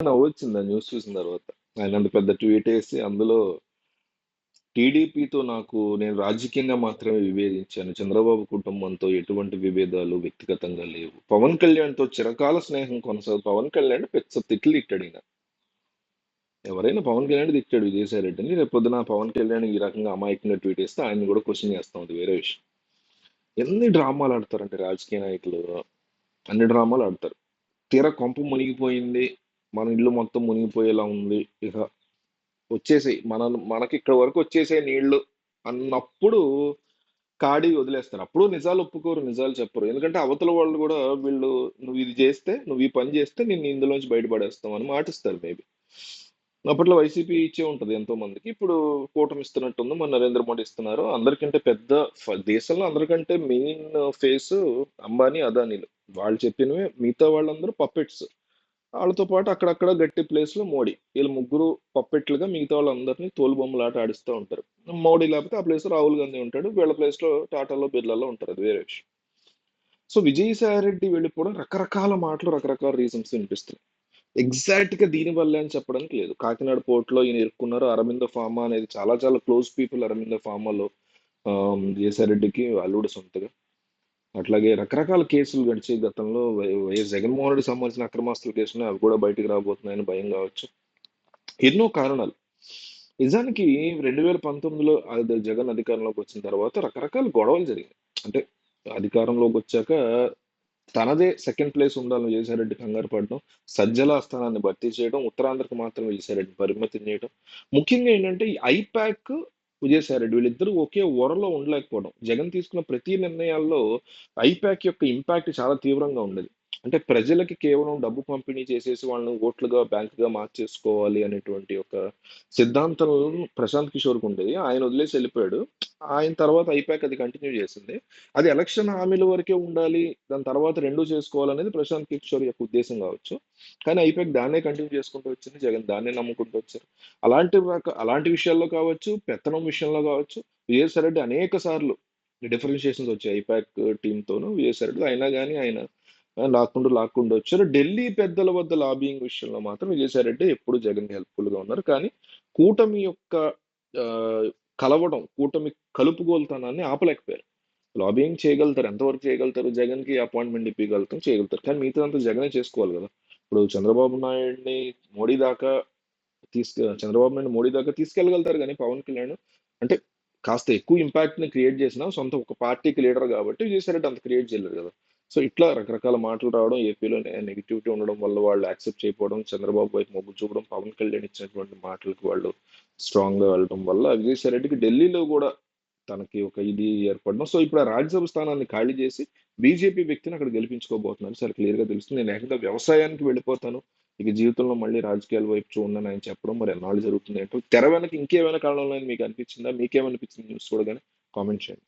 నవ్వొచ్చింది ఆ న్యూస్ చూసిన తర్వాత. ఆయన అంత పెద్ద ట్వీట్ వేసి అందులో టీడీపీతో నాకు నేను రాజకీయంగా మాత్రమే విభేదించాను. చంద్రబాబు కుటుంబంతో ఎటువంటి విభేదాలు వ్యక్తిగతంగా లేవు. పవన్ కళ్యాణ్‌తో చిరకాల స్నేహం కొనసాగు పవన్ కళ్యాణ్ పెద్ద తిట్లు తిట్టాడిన. ఎవరైనా పవన్ కళ్యాణ్ తిట్టాడు విజయసాయిరెడ్డిని రేపు రేపొద్దున పవన్ కళ్యాణ్ ఈ రకంగా అమాయకంగా ట్వీట్ వేస్తే ఆయన కూడా క్వశ్చన్ చేస్తాం. అది వేరే విషయం. ఎన్ని డ్రామాలు ఆడతారంటే రాజకీయ నాయకులు. అన్ని డ్రామాలు ఆడతారు. తీరా కొంప మునిగిపోయింది. మన ఇల్లు మొత్తం మునిగిపోయేలా ఉంది. ఇక వచ్చేసాయి. మన మనకి ఇక్కడ వరకు వచ్చేసే నీళ్ళు అన్నప్పుడు కాడి వదిలేస్తారు. అప్పుడు నిజాలు ఒప్పుకోరు. నిజాలు చెప్పరు. ఎందుకంటే అవతల వాళ్ళు కూడా వీళ్ళు నువ్వు ఇది చేస్తే, నువ్వు ఈ పని చేస్తే నేను ఇందులోంచి బయటపడేస్తాం అని మాటిస్తారు మేబీ. అప్పట్లో వైసీపీ ఇచ్చే ఉంటుంది ఎంతో మందికి. ఇప్పుడు కూటమి ఇస్తున్నట్టుంది. మన నరేంద్ర మోడీ ఇస్తున్నారు. అందరికంటే పెద్ద దేశంలో అందరికంటే మెయిన్ ఫేస్ అంబానీ, అదానీలు. వాళ్ళు చెప్పినవే మిగతా వాళ్ళందరూ పప్పెట్స్. వాళ్ళతో పాటు అక్కడక్కడ గట్టి ప్లేస్‌లో మోడీ. వీళ్ళు ముగ్గురు పప్పెట్లుగా మిగతా వాళ్ళందరినీ తోలుబొమ్మలాట ఆడిస్తా ఉంటారు. మోడీ లేకపోతే ఆ ప్లేస్‌లో రాహుల్ గాంధీ ఉంటాడు. వీళ్ళ ప్లేస్‌లో టాటాలో, బిర్లాలో ఉంటారు. అది వేరే విషయం. సో, విజయసాయి రెడ్డి వెళ్ళిపోవడం రకరకాల మాటలు, రకరకాల రీజన్స్ వినిపిస్తున్నాయి. ఎగ్జాక్ట్‌గా దీని వల్లే అని చెప్పడానికి లేదు. కాకినాడ పోర్ట్‌లో ఈయన ఇరుక్కున్నారు. అరవింద ఫార్మా అనేది చాలా చాలా క్లోజ్ పీపుల్ అరవింద ఫార్మాలో విజయసాయి రెడ్డికి వాళ్ళు కూడా సొంతగా. అట్లాగే రకరకాల కేసులు గడిచే గతంలో. వై వైఎస్ జగన్మోహన్ రెడ్డి సంబంధించిన అక్రమాస్తుల కేసులు అవి కూడా బయటికి రాబోతున్నాయని భయం కావచ్చు. ఎన్నో కారణాలు. నిజానికి రెండు వేల పంతొమ్మిదిలో జగన్ అధికారంలోకి వచ్చిన తర్వాత రకరకాల గొడవలు జరిగాయి. అంటే అధికారంలోకి వచ్చాక తనదే సెకండ్ ప్లేస్ ఉండాలని విజయసాయిరెడ్డి కంగారు పడడం. సజ్జల స్థానాన్ని భర్తీ చేయడం. ఉత్తరాంధ్రకు మాత్రం విజయసాయిరెడ్డిని పరిమితం చేయడం. ముఖ్యంగా ఏంటంటే ఈ ఐపాక్, విజయసాయిరెడ్డి వీళ్ళిద్దరూ ఒకే ఓరలో ఉండలేకపోవడం. జగన్ తీసుకున్న ప్రతి నిర్ణయాల్లో ఐపాక్ యొక్క ఇంపాక్ట్ చాలా తీవ్రంగా ఉండేది. అంటే ప్రజలకి కేవలం డబ్బు పంపిణీ చేసేసి వాళ్ళని ఓట్లుగా, బ్యాంకుగా మార్చేసుకోవాలి అనేటువంటి ఒక సిద్ధాంతం ప్రశాంత్ కిషోర్‌కి ఉండేది. ఆయన వదిలేసి వెళ్ళిపోయాడు ఆయన తర్వాత ఐపాక్ అది కంటిన్యూ చేసింది. అది ఎలక్షన్ హామీల వరకే ఉండాలి. దాని తర్వాత రెండు చేసుకోవాలనేది ప్రశాంత్ కిషోర్ యొక్క ఉద్దేశం కావచ్చు. కానీ ఐపాక్ దాన్నే కంటిన్యూ చేసుకుంటూ వచ్చింది. జగన్ దాన్నే నమ్ముకుంటూ వచ్చారు. అలాంటి రక అలాంటి విషయాల్లో కావచ్చు, పెత్తనం విషయంలో కావచ్చు, విజయసాయి రెడ్డి అనేక సార్లు డిఫరెన్షియేషన్స్ వచ్చాయి ఐపాక్ టీమ్‌తోను విజయసాయి రెడ్డి. అయినా కానీ ఆయన లాక్కుంటూ, లాక్కుంటూ వచ్చారు. ఢిల్లీ పెద్దల వద్ద లాబియింగ్ విషయంలో మాత్రం విజయసాయిరెడ్డి ఎప్పుడు జగన్ హెల్ప్‌ఫుల్‌గా ఉన్నారు. కానీ కూటమి యొక్క కలవడం, కూటమి కలుపుగోలుతనాన్ని ఆపలేకపోయారు. లాబియింగ్ చేయగలుగుతారు. ఎంతవరకు చేయగలుగుతారు? జగన్‌కి అపాయింట్‌మెంట్ ఇప్పియగలుగుతాం, చేయగలుగుతారు. కానీ మిగతాదంతా జగనే చేసుకోవాలి కదా ఇప్పుడు చంద్రబాబు నాయుడిని మోడీ దాకా తీసుకు చంద్రబాబు నాయుడు మోడీ దాకా తీసుకెళ్ళగలుగుతారు కానీ పవన్ కళ్యాణ్ అంటే కాస్త ఎక్కువ ఇంపాక్ట్‌ని క్రియేట్ చేసిన సొంత ఒక పార్టీకి లీడర్ కాబట్టి విజయసాయిరెడ్డి అంత క్రియేట్ చేయలేరు కదా సో, ఇట్లా రకరకాల మాటలు రావడం, ఏపీలో నెగిటివిటీ ఉండడం వల్ల వాళ్ళు యాక్సెప్ట్ చేయకపోవడం, చంద్రబాబు వైపు మొగ్గు చూపడం, పవన్ కళ్యాణ్ ఇచ్చినటువంటి మాటలకు వాళ్ళు స్ట్రాంగ్‌గా వెళ్ళడం వల్ల విజయసాయి రెడ్డికి ఢిల్లీలో కూడా తనకి ఒక ఇది ఏర్పడడం. సో, ఇప్పుడు ఆ రాజ్యసభ స్థానాన్ని ఖాళీ చేసి బీజేపీ వ్యక్తిని అక్కడ గెలిపించుకోబోతున్నారు. చాలా క్లియర్‌గా తెలుస్తుంది. నేను ఏకంగా వ్యవసాయానికి వెళ్ళిపోతాను. ఇక జీవితంలో మళ్ళీ రాజకీయాల వైపు చూడనని ఆయన చెప్పడం మరి ఎన్నాళ్ళు జరుగుతుంది ఏంటో. తెర వెనక ఇంకేమైనా కారణంలో మీకు అనిపించిందా? మీకేమనిపించింది న్యూస్ చూడగానే? కామెంట్ చేయండి.